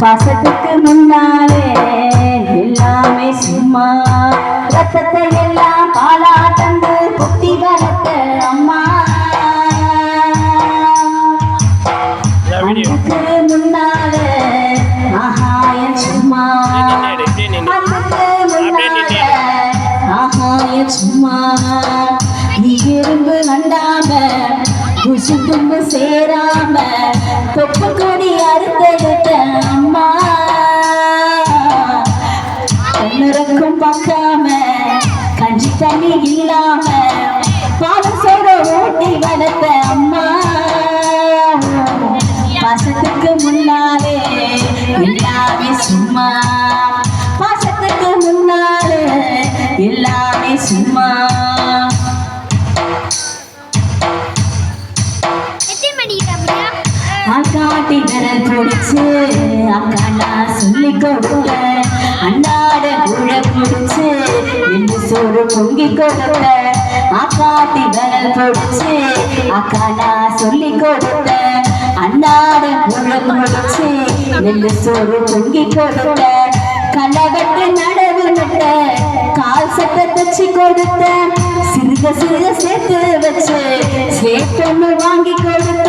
பாசத்துக்கு முன்னாலே எல்லாமே சும்மா. ரத்தத்தை எல்லாம் பாலா தந்து குத்தி வளர்த்த அம்மா. முன்னாலே ஆகாயம் சும்மா. முன்னாலே சும்மா. நீ இரும்பு அண்டாம குசி தும்பு சேராம தொப்பு கொடி அறுத்தெடுத்த அம்மா. கண்ணுறக்கும் பார்க்காம கஞ்சி தண்ணி இல்லாம பாலம் சோட ஊட்டி வளர்த்த அம்மா. பாசத்துக்கு முன்னாலே எல்லாமே சும்மா. பாசத்துக்கு முன்னாலே எல்லாமே சும்மா. அக்காட்டி விரல் பிடிச்சு அக்கா நான் சொல்லி கொடுக்க அண்ணாட குழ பிடிச்சு என்று சோறு பொங்கி கொடுக்க. அக்காட்டி விரல் பிடிச்சு அக்கா நான் சொல்லி கொடுக்க அண்ணாட குழ பிடிச்சு என்று சோறு பொங்கி கொடுக்க. கலவட்டு நடவு நட்ட கால் சட்டை தச்சு கொடுத்த சிறுக சிறுக சேர்த்து வச்சு சேர்த்தொன்னு வாங்கி கொடுத்த.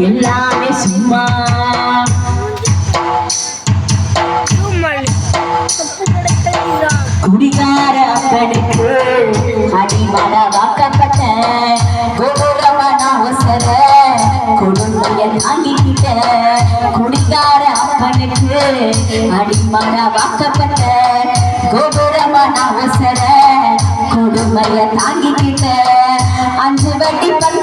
எல்லாமே சும்மா. குடிகார அப்பனுக்கு அடிமட வாக்கப்பட்ட கோபுரமான அவசர கொடுமைய தாங்கிக்கிட்ட குடிகார அப்பனுக்கு அடிமட வாக்கப்பட்ட கோபுரமான அவசர கொடுமைய தாங்கிக்கிட்ட அஞ்சு வட்டி பத்து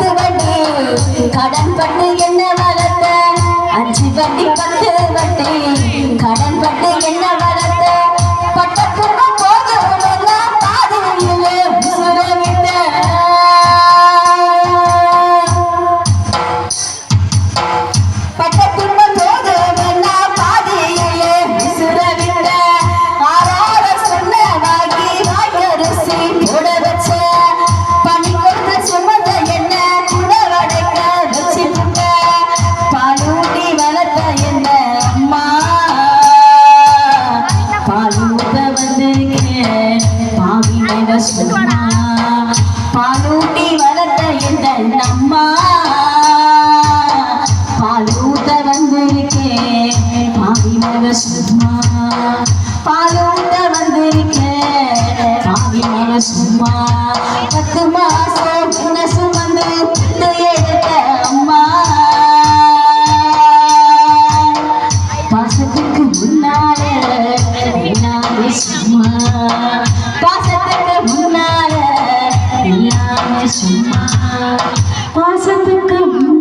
Itu. பாசத்துக்கு முன்னால எல்லாமே சும்மா பாசத்துக்கு முன்னால